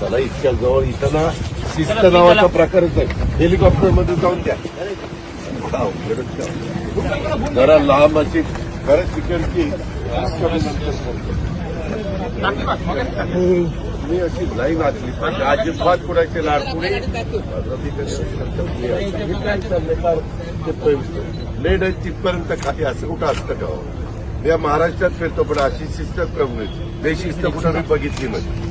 चला इतक्या जवळ इथं ना शिस्त नावाचा प्रकारच आहे. हेलिकॉप्टरमध्ये जाऊन द्या. हा. जरा लांब अशी खरंच सिक्युरिटी मी अशी लाईन आखली पाहिजे अजिबात कुणाचे लेड आहे तिथपर्यंत खाली असं कुठं असतं का हो? मी या महाराष्ट्रात फिरतो पण अशी शिस्त कमी बेशिस्त कुठं मी बघितली नाही.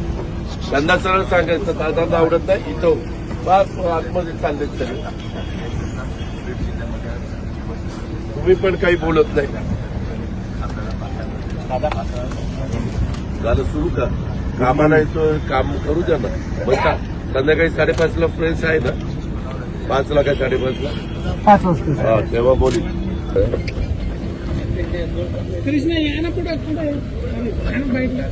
त्यांना सरळ सांगायचं दादांना आवडत नाही इथं आतमध्ये चालले तरी तुम्ही पण काही बोलत नाही. झालं सुरू का? कामाला येतो काम करू द्या ना. बसा संध्याकाळी साडेपाचला फ्रेंड्स आहे ना? पाचला का साडेपाचला? पाच वाजता. हा तेव्हा बोली. कृष्ण या ना पुढे पुढे या ना बाईकला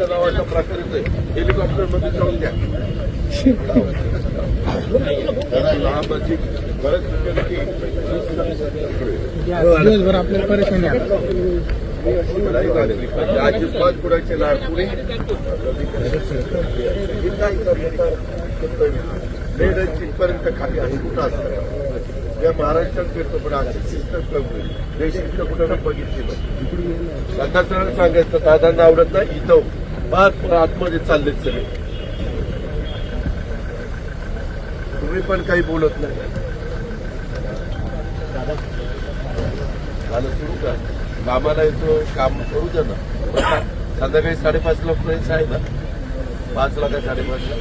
नावाचा प्रकारच आहे हेलिकॉप्टरमध्ये जाऊन द्या security. दिवसभर आपल्याला परेशानी आहे. नाही झालेली पाहिजे. अजिबात कुणाचे लाडकुडे लेड तिथपर्यंत खाली आहे कुठं असतं या महाराष्ट्रात फिरतो पण अशी शिस्त कमी जे शिस्त कुठं मी बघितली नाही त्यांना सांगायचं दादांना आवडत नाही इथं फार आतमध्ये चाललेत सगळे तुम्ही पण काही बोलत नाही झालं सुरू का कामाला येतो काम करू द्या ना. संध्याकाळी साडेपाचला फ्रेंड्स आहे ना? पाचला का साडेपाचला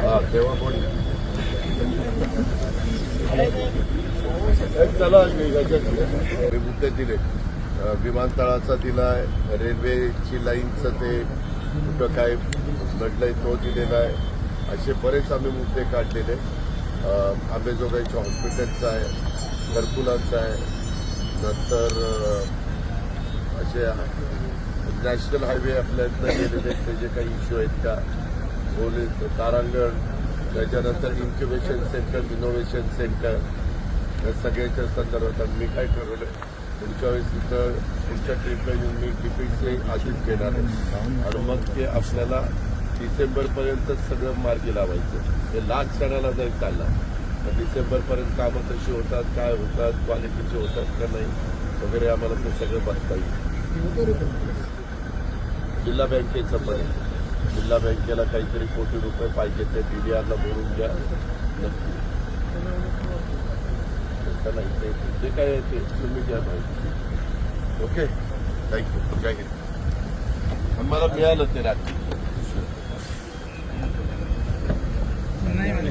हा तेव्हा कोणी चला हे मुद्दे दिले. विमानतळाचा दिलाय रेल्वेची लाईनचं ते कुठं काय घडलंय तो दिलेला आहे. असे बरेच आम्ही मुद्दे काढलेले. आंबेजोगाईच्या हॉस्पिटलचा आहे घरकुलांचा आहे. नंतर असे नॅशनल हायवे आपल्या इथनं गेलेले ते जे काही इश्यू आहेत का पोलीस तारांगण त्याच्यानंतर इन्क्युबेशन सेंटर इनोव्हेशन सेंटर या सगळ्याच्या संदर्भात मी काय ठरवलं पुढच्या वेळेस तिथं पुढच्या ट्रीपला येऊन मी डीपीसी आधीच घेणार आहे. आणि मग ते आपल्याला डिसेंबरपर्यंत सगळं मार्गी लावायचं. हे लास्ट क्षणाला जरी चालला डिसेंबरपर्यंत कामं कशी होतात काय होतात क्वालिटीचे होतात का नाही वगैरे आम्हाला ते सगळं बघता येईल. जिल्हा बँकेचं पण जिल्हा बँकेला काहीतरी कोटी रुपये पाहिजे ते डीडीआरला भरून घ्या. नक्की. तसं नाही ते जे काय आहे ते तुम्ही घ्या माहिती ओके? थँक्यू जय हिंद. मला मिळालं ते रात्री. नाही म्हणे